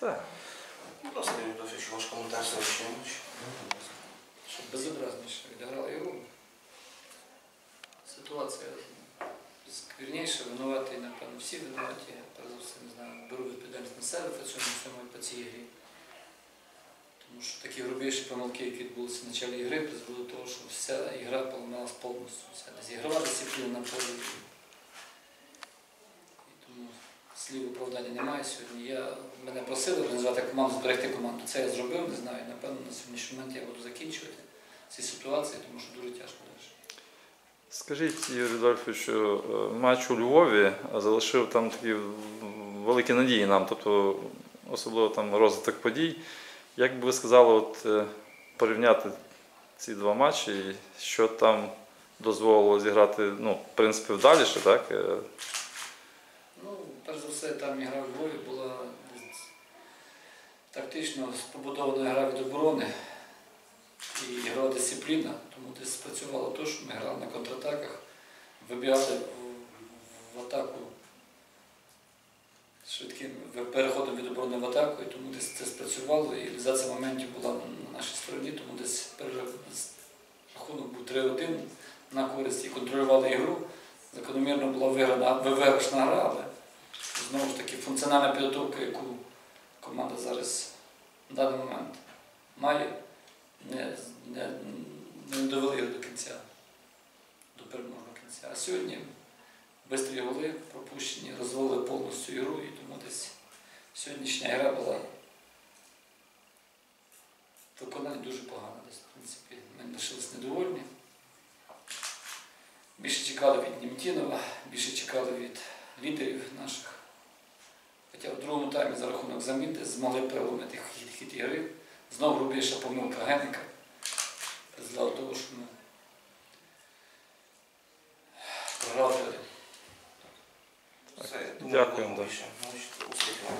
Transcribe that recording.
Так. Ласка, Юрій Досич, ваш коментар сьогоднішньої щоб безобразніше відіграли ігру. Ситуація сквірніша, винуваті, напевно, всі винуваті. Я перш за все не знаю, беру відповідальність на себе по цьому всьому і по цій грі. Тому що такі грубіші помилки, які відбулися в початку ігри, призвели до того, що вся ігра поламалась повністю. Вся ігрова дисципліна на полі. І тому слів оправдання немає сьогодні. Я, мене просили організувати команду, зберегти команду. Це я зробив, не знаю. Напевно, на сьогоднішній момент я буду закінчувати ці ситуації, тому що дуже тяжко далі. Скажіть, Юрій Рудольфович, е, матч у Львові залишив там такі великі надії нам, тобто особливо там розвиток подій. Як би ви сказали, от, е, порівняти ці два матчі, що там дозволило зіграти, ну, в принципі, вдаліше, так? Е, Ну, перш за все, там ігра в Львові була тактично побудована гра від оборони і ігрова дисципліна, тому десь спрацювало те, що ми грали на контратаках, вибігали в, атаку. Швидким переходом від оборони в атаку, і тому десь це спрацювало, і реалізація моментів була на нашій стороні, тому десь рахунок був 3-1 на користь і контролювали ігру. Закономірно була виграна виграшна гра, але знову ж таки функціональна підготовка, яку команда зараз на даний момент має, не, не, не довели їх до кінця, до переможного кінця. А сьогодні швидкі голи пропущені, розвалили повністю ігру, і тому десь сьогоднішня гра була виконання дуже погано. Десь, в принципі, ми лишились недовольні. Більше чекали від Німтінова, більше чекали від лідерів наших. Хоча в другому таймі за рахунок заміти змогли переломити хід, хід ігри. Знову грубіша помилка Генника. Призвела до того, що ми програли 3-1. Все, я думаю, Дякуємо, будемо більше. Значить, успіхів.